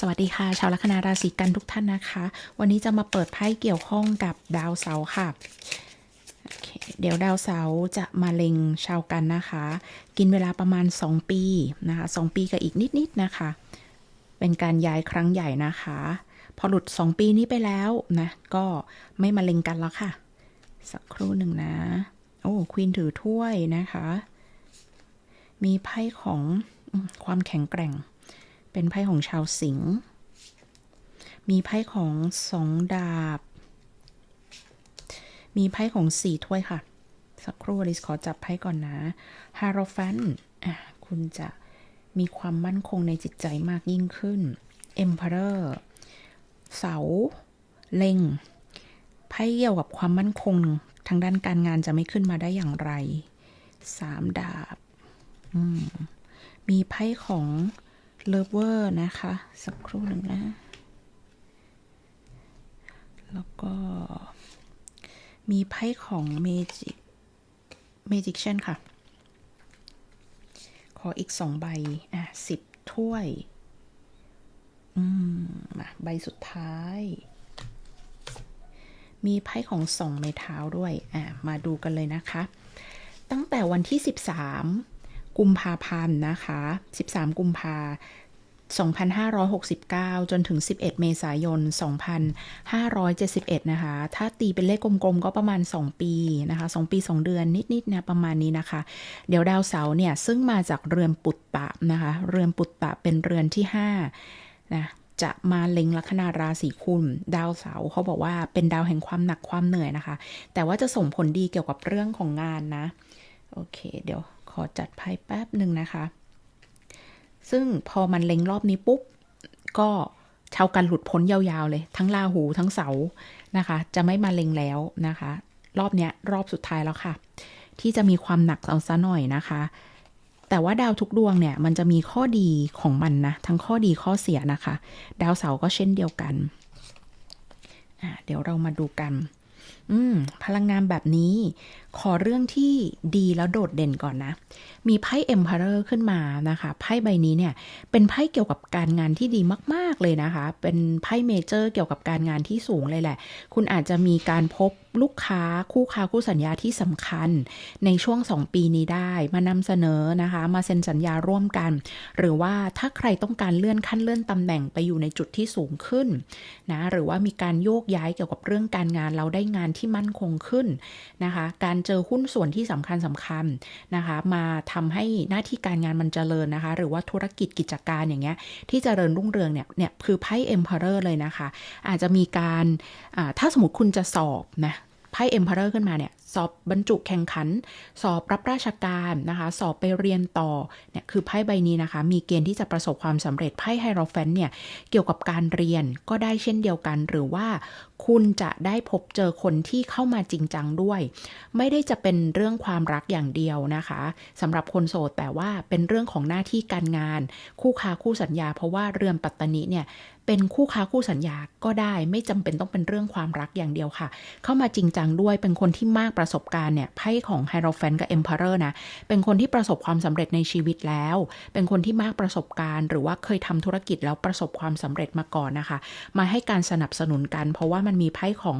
สวัสดีค่ะ ชาวลัคนาราศีกันทุกท่านนะคะ วันนี้จะมาเปิดไพ่เกี่ยวข้องกับดาวเสาร์ค่ะเคเดี๋ยวดาวเสาร์จะมาเล็งชาวกันนะคะ กินเวลาประมาณ 2 ปีนะคะ2ปีกับอีกนิดๆนะคะ เป็นการย้ายครั้งใหญ่นะคะ พอหลุด 2 ปีนี้ไปแล้วนะ ก็ไม่มาเล็งกันแล้วค่ะ สักครู่หนึ่งนะ โอ้ควีนถือถ้วยนะคะ มีไพ่ของความแข็งแกร่ง เป็นไพ่ของชาวสิงห์มีไพ่ของสองดาบ มีไพ่ของสี่ถ้วยค่ะ สักครู่ลิสขอจับไพ่ก่อนนะฮาร o ฟันอะคุณจะมีความมั่นคงในจิตใจมากยิ่งขึ้น Emperor เสา เล็ง ไพ่เกี่ยวกับความมั่นคง ทางด้านการงานจะไม่ขึ้นมาได้อย่างไร สามดาบมมีไพ่ของ เลเวอร์นะคะ สักครู่หนึ่งนะ แล้วก็มีไพ่ของเมจิกเมจิกเช่นค่ะ ขออีกสองใบ อะสิบถ้วย อืมมาใบสุดท้าย มีไพ่ของสองไม้เท้าด้วย อะ มาดูกันเลยนะคะ ตั้งแต่วันที่13 กุมภาพันธ์นะคะ 13 กุมภา2569 จนถึง 11 เมษายน 2571 นะคะ ถ้าตีเป็นเลขกลมๆ ก็ประมาณ 2 ปีนะคะ 2 ปี 2 เดือนนิดๆนะประมาณนี้นะคะ เดี๋ยวดาวเสาร์เนี่ย ซึ่งมาจากเรือนปุตตะนะคะ เรือนปุตตะเป็นเรือนที่5นะจะมาเล็งลัคนาราศีคุณ ดาวเสาร์เขาบอกว่าเป็นดาวแห่งความหนักความเหนื่อยนะคะ แต่ว่าจะส่งผลดีเกี่ยวกับเรื่องของงานนะ โอเค เดี๋ยว อจัดไพ่แป๊บหนึ่งนะคะ ซึ่งพอมันเล็งรอบนี้ปุ๊บ ก็ชาวกันหลุดพ้นยาวๆเลย ทั้งลาหูทั้งเสานะคะ จะไม่มาเล็งแล้วนะคะ รอบเนี้ยรอบสุดท้ายแล้วค่ะ ที่จะมีความหนักเอาซะหน่อยนะคะ แต่ว่าดาวทุกดวงเนี่ย มันจะมีข้อดีของมันนะ ทั้งข้อดีข้อเสียนะคะ ดาวเสาร์ก็เช่นเดียวกัน เดี๋ยวเรามาดูกัน อืม พลังงานแบบนี้ ขอเรื่องที่ดีแล้วโดดเด่นก่อนนะ มีไพ่ Emperor ขึ้นมานะคะ ไพ่ใบนี้เนี่ย เป็นไพ่เกี่ยวกับการงานที่ดีมาก ๆ เลยนะคะ เป็นไพ่เมเจอร์เกี่ยวกับการงานที่สูงเลยแหละ คุณอาจจะมีการพบลูกค้าคู่ค้าคู่สัญญาที่สำคัญ ในช่วง 2 ปีนี้ได้ มานำเสนอนะคะ มาเซ็นสัญญาร่วมกัน หรือว่าถ้าใครต้องการเลื่อนขั้นเลื่อนตำแหน่งไปอยู่ในจุดที่สูงขึ้นนะ หรือว่ามีการโยกย้ายเกี่ยวกับเรื่องการงานเราได้งานที่มั่นคงขึ้นนะคะ การเจอหุ้นส่วนที่สำคัญสำคัญนะคะ มาทำให้หน้าที่การงานมันเจริญนะคะ หรือว่าธุรกิจกิจการอย่างเงี้ยที่เจริญรุ่งเรืองเนี่ยเนี่ยคือไพ่เอ็มพาร์เรอร์เลยนะคะ อาจจะมีการถ้าสมมติคุณจะสอบนะไพ่เอ็มพาร์เรอร์ขึ้นมาเนี่ยสอบบรรจุแข่งขัน สอบรับราชการนะคะ สอบไปเรียนต่อเนี่ยคือไพ่ใบนี้นะคะ มีเกณฑ์ที่จะประสบความสำเร็จไพ่ไฮโรแฟนเนี่ยเกี่ยวกับการเรียนก็ได้เช่นเดียวกัน หรือว่าคุณจะได้พบเจอคนที่เข้ามาจริงจังด้วย ไม่ได้จะเป็นเรื่องความรักอย่างเดียวนะคะสำหรับคนโสดแต่ว่าเป็นเรื่องของหน้าที่การงาน คู่ค้าคู่สัญญา เพราะว่าเรือนปัตตานิเนี่ยเป็นคู่ค้าคู่สัญญาก็ได้ ไม่จำเป็นต้องเป็นเรื่องความรักอย่างเดียวค่ะ เข้ามาจริงจังด้วยเป็นคนที่มากประสบการณ์เนี่ยไพ่ของไฮโรแฟนกับเอ็มเพอเรอร์นะ เป็นคนที่ประสบความสำเร็จในชีวิตแล้ว เป็นคนที่มากประสบการณ์ หรือว่าเคยทำธุรกิจแล้วประสบความสำเร็จมาก่อนนะคะ มาให้การสนับสนุนกัน เพราะว่ามันมีไพ่ของ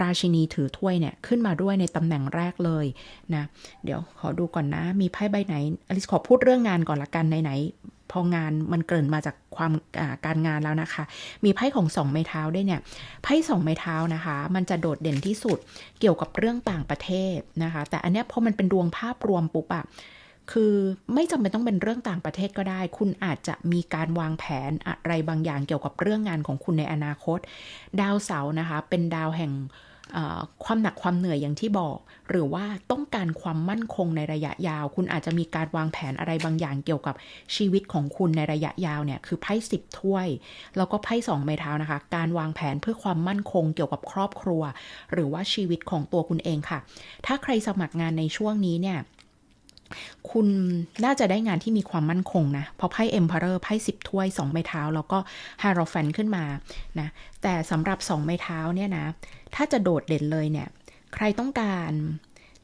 ราชินีถือถ้วยเนี่ยขึ้นมาด้วยในตำแหน่งแรกเลยนะ เดี๋ยวขอดูก่อนนะ มีไพ่ใบไหนอลิสขอพูดเรื่องงานก่อนละกันไหนๆ องานมันเกริ่นมาจากความาการงานแล้วนะคะ มีไพ่ของสองไม้เท้าด้วยเนี่ยไพ่สองไม้เท้านะคะ มันจะโดดเด่นที่สุดเกี่ยวกับเรื่องต่างประเทศนะคะ แต่อันเนี้ยพอมันเป็นดวงภาพรวมปุ๊บอะคือไม่จำเป็นต้องเป็นเรื่องต่างประเทศก็ได้ คุณอาจจะมีการวางแผนอะไรบางอย่างเกี่ยวกับเรื่องงานของคุณในอนาคต ดาวเสาร์นะคะ เป็นดาวแห่ง ความหนักความเหนื่อยอย่างที่บอก หรือว่าต้องการความมั่นคงในระยะยาว คุณอาจจะมีการวางแผนอะไรบางอย่างเกี่ยวกับชีวิตของคุณในระยะยาวเนี่ยคือไพ่สิบถ้วย แล้วก็ไพ่สองไม้เท้านะคะ การวางแผนเพื่อความมั่นคงเกี่ยวกับครอบครัว หรือว่าชีวิตของตัวคุณเองค่ะ ถ้าใครสมัครงานในช่วงนี้เนี่ย คุณน่าจะได้งานที่มีความมั่นคงนะ เพราะไพ่ Emperor ไพ่สิบถ้วยสองไม้เท้า แล้วก็ฮาร o แฟนขึ้นมานะ แต่สำหรับสองไม้เท้าเนี่ยนะ ถ้าจะโดดเด่นเลยเนี่ย ใครต้องการ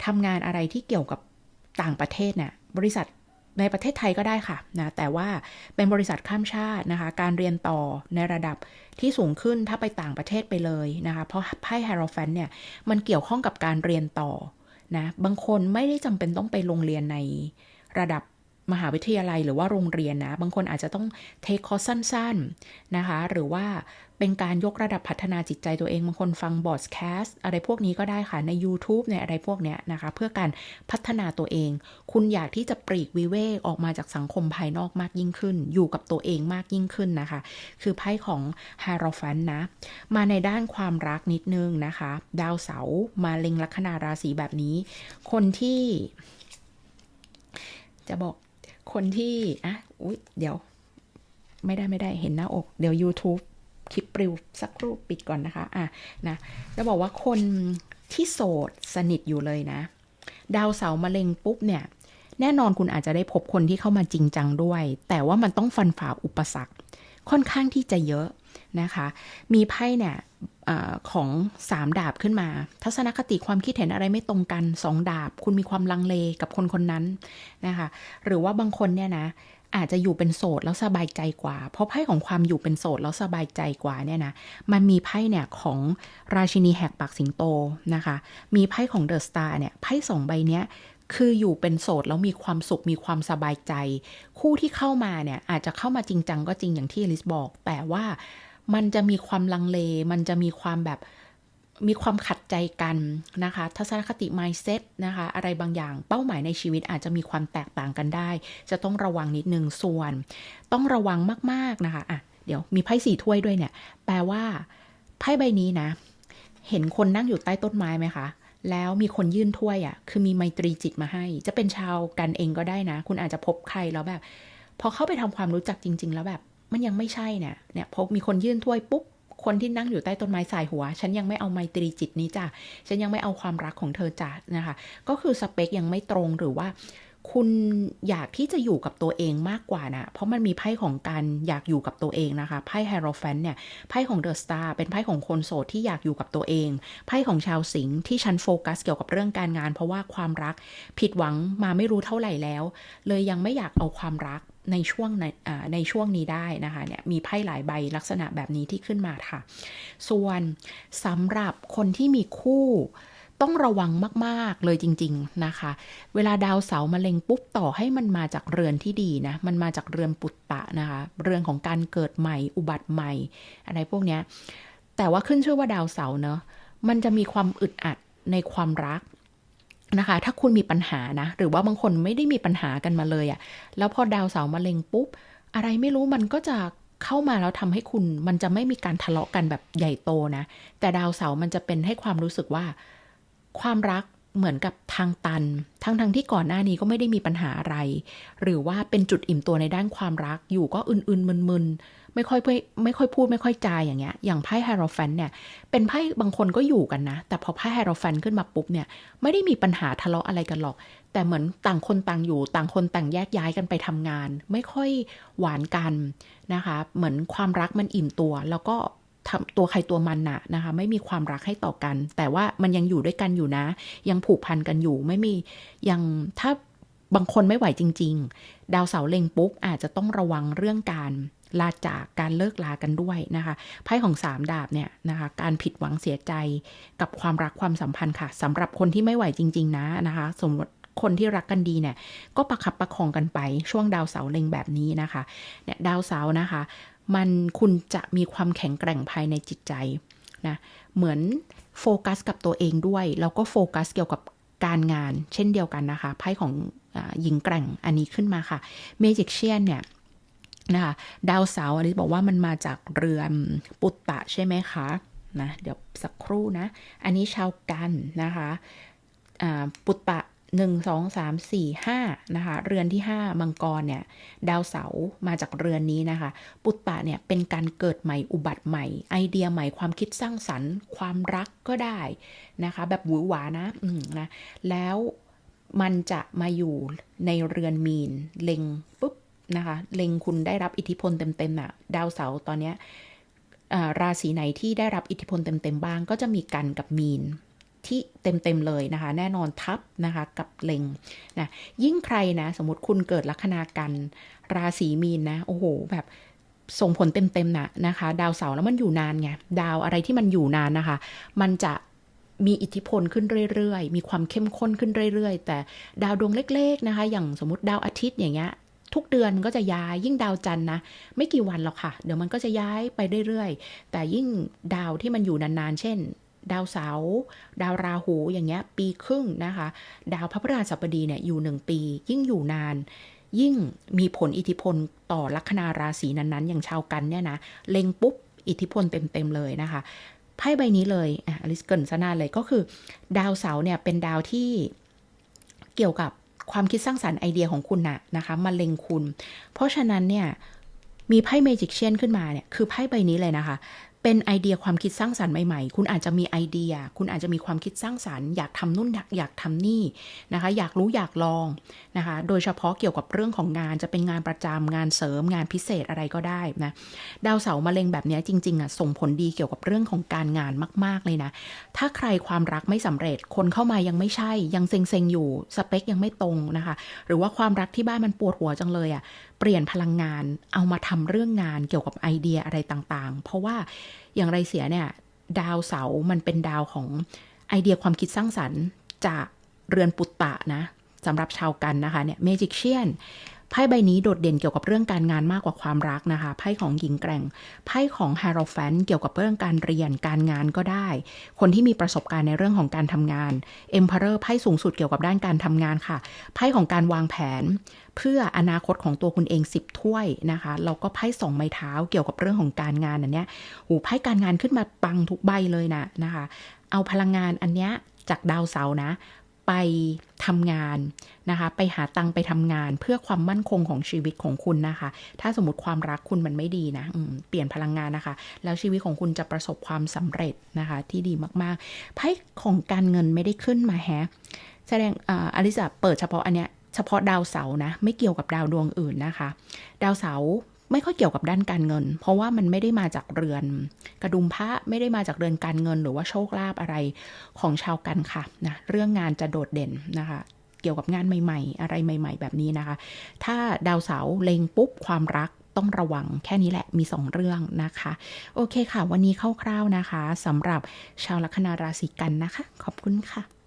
ทำงานอะไรที่เกี่ยวกับต่างประเทศเนี่ยบริษัทในประเทศไทยก็ได้ค่ะนะแต่ว่าเป็นบริษัทข้ามชาตินะคะ การเรียนต่อในระดับที่สูงขึ้นถ้าไปต่างประเทศไปเลยนะคะ เพราะไพ่ฮโรแฟนเนี่ยมันเกี่ยวข้องกับการเรียนต่อ นะบางคนไม่ได้จำเป็นต้องไปโรงเรียนในระดับ มหาวิทยาลัยหรือว่าโรงเรียนนะ บางคนอาจจะต้องเทคคอร์สสั้นๆนะคะ หรือว่าเป็นการยกระดับพัฒนาจิตใจตัวเอง บางคนฟังบอดแคสต์อะไรพวกนี้ก็ได้ค่ะ ใน YouTube ในอะไรพวกเนี้ยนะคะ เพื่อการพัฒนาตัวเอง คุณอยากที่จะปลีกวิเวกออกมาจากสังคมภายนอกมากยิ่งขึ้น อยู่กับตัวเองมากยิ่งขึ้นนะคะ คือไพ่ของฮารอฟันนะ มาในด้านความรักนิดนึงนะคะ ดาวเสาร์มาเล็งลัคนาราศีแบบนี้ คนที่จะบอก คนที่อะอุ๊ย เดี๋ยว ไม่ได้ไม่ได้เห็นหน้าอก เดี๋ยว YouTube คลิปปลิวสักครู่ปิดก่อนนะคะ อะนะจะบอกว่าคนที่โสดสนิทอยู่เลยนะ ดาวเสาร์มาเล็งปุ๊บเนี่ย แน่นอนคุณอาจจะได้พบคนที่เข้ามาจริงจังด้วย แต่ว่ามันต้องฟันฝ่าอุปสรรค ค่อนข้างที่จะเยอะนะคะ มีไพ่เนี่ย อของสามดาบขึ้นมา ทัศนคติความคิดเห็นอะไรไม่ตรงกันสองดาบ คุณมีความลังเลกับคนคนนั้นนะคะหรือว่าบางคนเนี่ยนะอาจจะอยู่เป็นโสดแล้วสบายใจกว่า เพราะไพ่ของความอยู่เป็นโสดแล้วสบายใจกว่าเนี่ยนะมันมีไพ่เนี่ยของราชินีแหกปากสิงโตนะคะ มีไพ่ของเดอะสตาร์เนี่ยไพ่สองใบเนี้ยคืออยู่เป็นโสดแล้วมีความสุขมีความสบายใจ คู่ที่เข้ามาเนี่ยอาจจะเข้ามาจริงจังก็จริงอย่างที่อลิสบอก แต่ว่า มันจะมีความลังเล มันจะมีความแบบมีความขัดใจกันนะคะ ทัศนคติ mindset นะคะ อะไรบางอย่างเป้าหมายในชีวิตอาจจะมีความแตกต่างกันได้ จะต้องระวังนิดนึงส่วน ต้องระวังมากๆนะคะอะเดี๋ยวมีไพ่สี่ถ้วยด้วยเนี่ย แปลว่าไพ่ใบนี้นะ เห็นคนนั่งอยู่ใต้ต้นไม้ไหมคะแล้วมีคนยื่นถ้วยอะ่ะ คือมีไมตรีจิตมาให้ จะเป็นชาวกันเองก็ได้นะ คุณอาจจะพบใครแล้วแบบ พอเข้าไปทำความรู้จักจริง ๆ แล้วแบบ มันยังไม่ใช่เนี่ยเนี่ยพบมีคนยื่นถ้วยปุ๊บคนที่นั่งอยู่ใต้ต้นไม้สายหัว ฉันยังไม่เอาไมตรีจิตนี้จ้ะฉันยังไม่เอาความรักของเธอจ้ะนะคะ ก็คือสเปคยังไม่ตรงหรือว่า คุณอยากที่จะอยู่กับตัวเองมากกว่านะ เพราะมันมีไพ่ของการอยากอยู่กับตัวเองนะคะ ไพ่ไฮโรแฟนเนี่ย ไพ่ของเดอะสตาร์เป็นไพ่ของคนโสดที่อยากอยู่กับตัวเอง ไพ่ของชาวสิงห์ที่ฉันโฟกัสเกี่ยวกับเรื่องการงาน เพราะว่าความรักผิดหวังมาไม่รู้เท่าไหร่แล้ว เลยยังไม่อยากเอาความรัก ในช่วงในในช่วงนี้ได้นะคะเนี่ยมีไพ่หลายใบลักษณะแบบนี้ที่ขึ้นมาค่ะ ส่วนสำหรับคนที่มีคู่ต้องระวังมาก ๆ เลยจริง ๆ นะคะ เวลาดาวเสาร์มาเล็งปุ๊บต่อให้มันมาจากเรือนที่ดีนะ มันมาจากเรือนปุตตะนะคะ เรือนของการเกิดใหม่ อุบัติใหม่ อะไรพวกนี้แต่ว่าขึ้นชื่อว่าดาวเสาร์เนาะ มันจะมีความอึดอัดในความรัก นะคะ ถ้าคุณมีปัญหานะ หรือว่าบางคนไม่ได้มีปัญหากันมาเลยอะแล้วพอดาวเสาร์มาเล็งปุ๊บ อะไรไม่รู้มันก็จะเข้ามาแล้วทำให้คุณมันจะไม่มีการทะเลาะกันแบบใหญ่โตนะ แต่ดาวเสาร์มันจะเป็นให้ความรู้สึกว่า ความรัก เหมือนกับทางตัน ทั้งทั้งที่ก่อนหน้านี้ก็ไม่ได้มีปัญหาอะไร หรือว่าเป็นจุดอิ่มตัวในด้านความรักอยู่ก็อื่นๆมึนๆ ไม่ค่อยไม่ค่อยพูดไม่ค่อยจายอย่างเงี้ย อย่างไพ่ไฮโรแฟนเนี่ย เป็นไพ่บางคนก็อยู่กันนะ แต่พอไพ่ไฮโรแฟนขึ้นมาปุ๊บเนี่ย ไม่ได้มีปัญหาทะเลาะอะไรกันหรอก แต่เหมือนต่างคนต่างอยู่ ต่างคนต่างแยกย้ายกันไปทำงาน ไม่ค่อยหวานกันนะคะ เหมือนความรักมันอิ่มตัว แล้วก็ ตัวใครตัวมันนะนะคะ ไม่มีความรักให้ต่อกัน แต่ว่ามันยังอยู่ด้วยกันอยู่นะ ยังผูกพันกันอยู่ไม่มียังถ้าบางคนไม่ไหวจริง ๆ ดาวเสาเล็งปุ๊บอาจจะต้องระวังเรื่องการลาจากการเลิกลากันด้วยนะคะไพ่ของสามดาบเนี่ยนะคะการผิดหวังเสียใจกับความรักความสัมพันธ์ค่ะสำหรับคนที่ไม่ไหวจริง ๆ นะนะคะ สมมติคนที่รักกันดีเนี่ยก็ประคับประคองกันไปช่วงดาวเสาเล็งแบบนี้นะคะเนี่ยดาวเสานะคะ มันคุณจะมีความแข็งแกร่งภายในจิตใจนะเหมือนโฟกัสกับตัวเองด้วย แล้วก็โฟกัสเกี่ยวกับการงานเช่นเดียวกันนะคะไพ่ของอหญิงแกร่งอันนี้ขึ้นมาค่ะเมจิกเชียนเนี่ยนะคะดาวเสาร์อันนี้บอกว่ามันมาจากเรือนปุตตะใช่ไหมคะนะเดี๋ยวสักครู่นะ อันนี้ชาวกันนะคะปุตตะ หนึ่งสองสามสี่ห้านะคะ เรือนที่ห้ามังกรเนี่ย ดาวเสาร์มาจากเรือนนี้นะคะ ปุตตะเนี่ยเป็นการเกิดใหม่อุบัติใหม่ ไอเดียใหม่ความคิดสร้างสรรค์ ความรักก็ได้นะคะ แบบหวือหวานะอืนะแล้วมันจะมาอยู่ในเรือนมีน เล็งปุ๊บนะคะเล็งคุณได้รับอิทธิพลเต็มๆน่ะ ดาวเสาร์ตอนเนี้ยราศีไหนที่ได้รับอิทธิพลเต็มๆบ้าง ก็จะมีกันกับมีน ที่เต็มๆเลยนะคะ แน่นอนทับนะคะกับเล็งนะยิ่งใครนะ สมมติคุณเกิดลัคนากันราศีมีนนะ โอ้โห แบบส่งผลเต็มๆนะนะคะ ดาวเสาร์แล้วมันอยู่นานไง ดาวอะไรที่มันอยู่นานนะคะ มันจะมีอิทธิพลขึ้นเรื่อยๆ มีความเข้มข้นขึ้นเรื่อยๆ แต่ดาวดวงเล็ก ๆนะคะ อย่างสมมติดาวอาทิตย์อย่างเงี้ยทุกเดือนมันก็จะย้ายยิ่งดาวจันทร์นะ ไม่กี่วันหรอกค่ะ เดี๋ยวมันก็จะย้ายไปเรื่อยๆ แต่ยิ่งดาวที่มันอยู่นานๆ เช่น ดาวเสาร์ดาวราหูอย่างเงี้ยปีครึ่งนะคะ ดาวพระพฤหัสบดีเนี่ยอยู่หนึ่งปี ยิ่งอยู่นาน ยิ่งมีผลอิทธิพลต่อลัคนาราศีนั้นๆ อย่างชาวกันเนี่ยนะเล็งปุ๊บอิทธิพลเต็มๆเลยนะคะไพ่ใบนี้เลยอะอลิสเกินซะนานเลยก็คือ ดาวเสาร์เนี่ยเป็นดาวที่เกี่ยวกับความคิดสร้างสารรค์ไอเดียของคุณนะนะคะมาเล็งคุณ เพราะฉะนั้นเนี่ยมีไพ่เมจิกเชียนขึ้นมาเนี่ยคือไพ่ใบนี้เลยนะคะ เป็นไอเดียความคิดสร้างสรรค์ใหม่ๆ คุณอาจจะมีไอเดีย คุณอาจจะมีความคิดสร้างสรรค์ อยากทำนู่นอยากอยากทำนี่นะคะ อยากรู้อยากลองนะคะ โดยเฉพาะเกี่ยวกับเรื่องของงานจะเป็นงานประจำงานเสริมงานพิเศษอะไรก็ได้นะ ดาวเสาร์มะเร็งแบบนี้จริงๆอะส่งผลดีเกี่ยวกับเรื่องของการงานมาก ๆเลยนะ ถ้าใครความรักไม่สำเร็จ คนเข้ามายังไม่ใช่ ยังเซ็งๆอยู่ สเปคยังไม่ตรงนะคะ หรือว่าความรักที่บ้านมันปวดหัวจังเลยอะ่ะ เปลี่ยนพลังงานเอามาทำเรื่องงานเกี่ยวกับไอเดียอะไรต่างๆ เพราะว่าอย่างไรเสียเนี่ย ดาวเสาร์มันเป็นดาวของไอเดียความคิดสร้างสรรค์จากเรือนปุตตะนะสำหรับชาวกันนะคะเนี่ยเมจิกเชียน ไพ่ใบนี้โดดเด่นเกี่ยวกับเรื่องการงานมากกว่าความรักนะคะ ไพ่ของหญิงแกร่ง ไพ่ของฮาร์โรแฟนเกี่ยวกับเรื่องการเรียนการงานก็ได้ คนที่มีประสบการณ์ในเรื่องของการทำงาน Emperor ไพ่สูงสุดเกี่ยวกับด้านการทำงานค่ะ ไพ่ของการวางแผน เพื่ออนาคตของตัวคุณเอง 10 ถ้วยนะคะแล้วก็ไพ่สองไม้เท้าเกี่ยวกับเรื่องของการงานอันเนี้ยหูไพ่การงานขึ้นมาปังทุกใบเลยนะนะคะ เอาพลังงานอันเนี้ยจากดาวเสาร์นะ ไปทำงานนะคะ ไปหาตังค์ไปทำงานเพื่อความมั่นคงของชีวิตของคุณนะคะ ถ้าสมมติความรักคุณมันไม่ดีนะเปลี่ยนพลังงานนะคะ แล้วชีวิตของคุณจะประสบความสำเร็จนะคะที่ดีมากๆไพ่ของการเงินไม่ได้ขึ้นมาแฮะแสดงอ่าอลิซาเปิดเฉพาะอันเนี้ยเฉพาะดาวเสาร์นะ ไม่เกี่ยวกับดาวดวงอื่นนะคะ ดาวเสาร์ ไม่ค่อยเกี่ยวกับด้านการเงิน เพราะว่ามันไม่ได้มาจากเรือน กระดุมพระไม่ได้มาจากเรือนการเงิน หรือว่าโชคลาภอะไรของชาวกันค่ะนะเรื่องงานจะโดดเด่นนะคะเกี่ยวกับงานใหม่ ๆ อะไรใหม่ ๆ แบบนี้นะคะ ถ้าดาวเสาเล็งปุ๊บความรักต้องระวังแค่นี้แหละมีสองเรื่องนะคะ โอเคค่ะ วันนี้คร่าวๆนะคะสำหรับชาวลัคนาราศีกันนะคะ ขอบคุณค่ะ